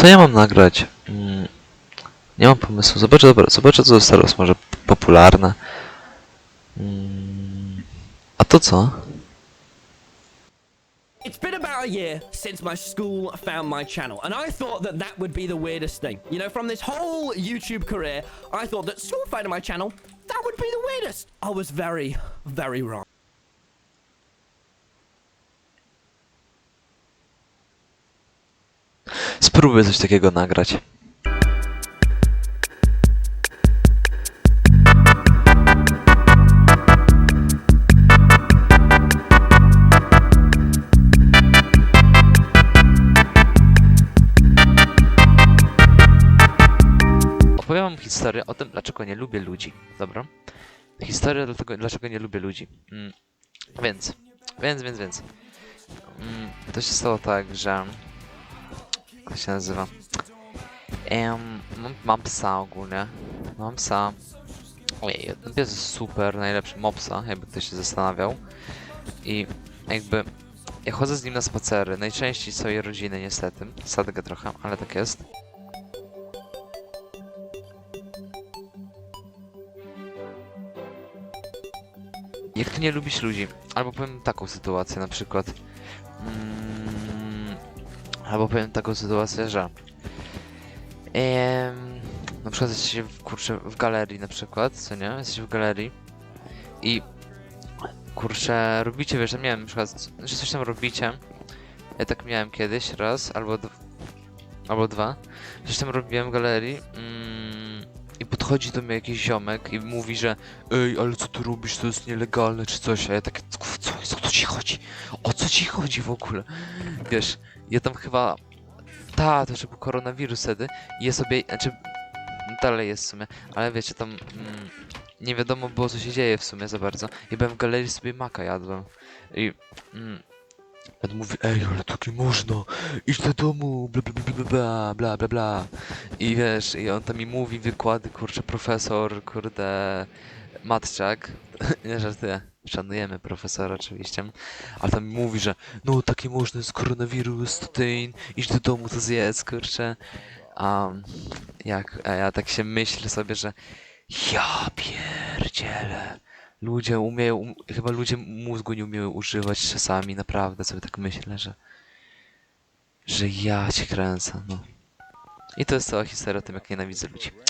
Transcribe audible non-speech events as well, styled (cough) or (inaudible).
Co ja mam nagrać? Mm, nie mam pomysłu. Zobaczę, dobra, zobaczę co zostało może popularne. Mm, a to co? It's been about a year since my school found my channel, and I thought that that would be the weirdest thing. You know, from this whole YouTube career, I thought that school finding my channel, that would be the weirdest. I was very, very wrong. Spróbuję coś takiego nagrać. Opowiem wam historię o tym, dlaczego nie lubię ludzi. Dobra? Historia dlatego, dlaczego nie lubię ludzi. Mm. Więc, więc, więc, więc. Mm, to się stało tak, że to się nazywa? Em, mam, psa ogólnie. Mam psa. Ojej, ten pies jest super, najlepszy mopsa, jakby ktoś się zastanawiał. I jakby ja chodzę z nim na spacery, najczęściej swojej rodziny niestety. Sadgę trochę, ale tak jest. Jak ty nie lubisz ludzi? Albo powiem taką sytuację na przykład. Mm, albo powiem taką sytuację, że em, na przykład jesteście w, kurczę, w galerii na przykład, co nie? Jesteście w galerii i kurczę, robicie, wiesz, nie wiem, na przykład, że coś tam robicie. Ja tak miałem kiedyś, raz, albo albo dwa. Coś tam robiłem w galerii mm, i podchodzi do mnie jakiś ziomek i mówi, że Ej, ale co ty robisz, to jest nielegalne czy coś, a ja tak, "Kurwa, co jest, o co ci chodzi? O co ci chodzi w ogóle? Wiesz, ja tam chyba... Ta, to że był koronawirus wtedy i ja sobie... Znaczy, dalej jest w sumie, ale wiecie, tam... Mm, nie wiadomo było, co się dzieje w sumie za bardzo. I byłem w galerii, sobie maka jadłem. I... Mm, on mówi, ej, ale tak nie można, idź do domu, bla bla bla bla bla bla bla I wiesz, i on tam mi mówi wykłady, kurczę, profesor, kurde, matczak, (laughs) nie żartuję, szanujemy profesora oczywiście, ale tam mówi, że no takie można, jest koronawirus, ty idź do domu, to zjedz, kurczę. A jak, a ja tak się myślę sobie, że ja pierdzielę. Ludzie umieją, um, chyba ludzie mózgu nie umieją używać czasami, naprawdę sobie tak myślę, że że ja cię kręcę, no. I to jest cała historia o tym, jak nienawidzę ludzi.